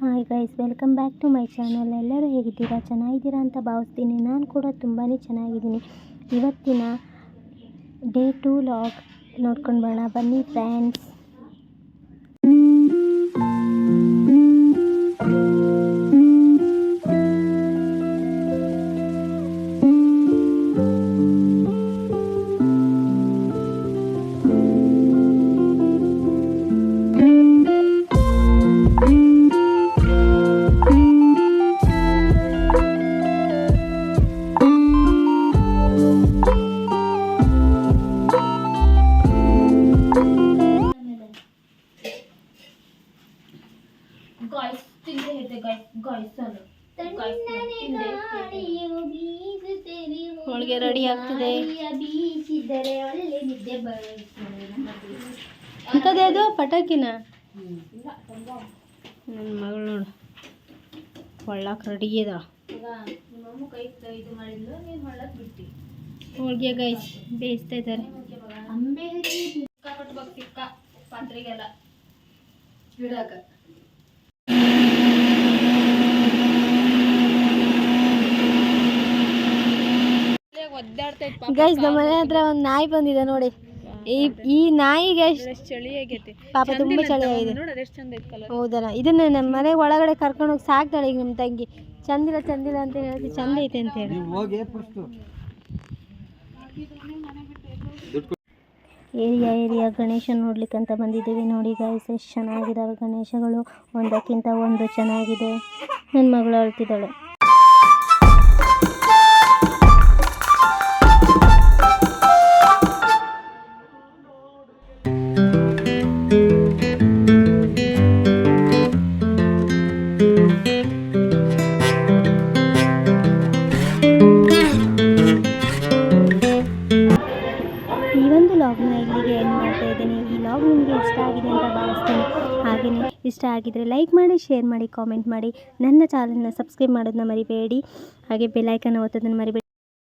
Hi guys welcome back to my channel ಎಲ್ಲರೂ ಹೇಗಿದ್ದೀರಾ? ಚೆನ್ನಾಗಿದ್ದೀರಾ ಅಂತ ಭಾವಿಸ್ತೀನಿ. ನಾನು ಕೂಡ ತುಂಬಾ ಚೆನ್ನಾಗಿದ್ದೀನಿ. ಇವತ್ತಿನ ಡೇ ಟು ಲಾಗ್ ನೋಡ್ಕೊಂಡು ಬರೋಣ. ಬನ್ನಿ ಫ್ರೆಂಡ್ಸ್ ಗಾಯ್ಸ್ ತಿಂದ್ರೆ ಇದೆ ಗಾಯ್ಸ್ ಗಾಯ್ಸ್ ಅನ್ನು ಹೋಳಿಗೆ ರೆಡಿ ಆಗ್ತಿದೆ. ಬೀಸಿದರೆ ಅದು? ಪಟಾಕಿನ? ನನ್ನ ಮಗಳು ನೋಡು. ಹೊಳ್ಳಕ್ಕೆ ರೆಡಿ ಅದ. ಹೋಳಿಗೆ ಗೈಸ್ ಬೇಯಿಸ್ತಾ ಇದ್ದಾರೆ. ಪಾತ್ರೆಗೆಲ್ಲ. ಗೈಸ್ ನಮ್ಮ ಮನೆ ಹತ್ರ ಒಂದು ನಾಯಿ ಬಂದಿದೆ ನೋಡಿ. ಈ ನಾಯಿ ನಾಯಿಗೆ ಎಷ್ಟು ಚಳಿ ಆಗೈತಿ. ಪಾಪ ತುಂಬಾ ಚಳಿ ಆಗಿದೆ. ಹೌದಲ್ಲ ಇದನ್ನ ನಮ್ಮ ಮನೆ ಒಳಗಡೆ ಕರ್ಕೊಂಡು ಹೋಗಿ ಸಾಕ್ತಾಳೆ ಈಗ ನಮ್ಮ ತಂಗಿ. ಚಂದಿಲ್ಲ ಚಂದಿಲ್ಲ ಅಂತ ಹೇಳಿ ಚಂದ ಐತೆ ಅಂತ ಹೇಳಿ. ಏರಿಯಾ ಏರಿಯಾ ಗಣೇಶ ನೋಡ್ಲಿಕ್ಕೆ ಅಂತ ಬಂದಿದ್ದೀವಿ. ನೋಡಿ ಗೈಸ್ ಎಷ್ಟು ಚೆನ್ನಾಗಿದ್ದಾವೆ ಗಣೇಶಗಳು. ಒಂದಕ್ಕಿಂತ ಒಂದು ಚೆನ್ನಾಗಿದೆ. ನನ್ನ ಮಗಳು ಅಳ್ತಿದ್ದಾಳೆ. ಈ ಒಂದು ಲಾಗ್ನ ಇಲ್ಲಿಗೆ ಎಂಡ್ ಮಾಡ್ತಾ ಇದ್ದೀನಿ. ಈ ಲಾಗ್ ನಿಮಗೆ ಇಷ್ಟ ಆಗಿದೆ ಅಂತ ಭಾವಿಸ್ತೀನಿ. ಹಾಗೆಯೇ ಇಷ್ಟ ಆಗಿದರೆ ಲೈಕ್ ಮಾಡಿ ಶೇರ್ ಮಾಡಿ ಕಾಮೆಂಟ್ ಮಾಡಿ. ನನ್ನ ಚಾನಲ್ನ ಸಬ್ಸ್ಕ್ರೈಬ್ ಮಾಡೋದನ್ನ ಮರಿಬೇಡಿ. ಹಾಗೆ ಬೆಲ್ಲೈಕನ್ನ ಒತ್ತೋದನ್ನು ಮರಿಬೇಡಿ.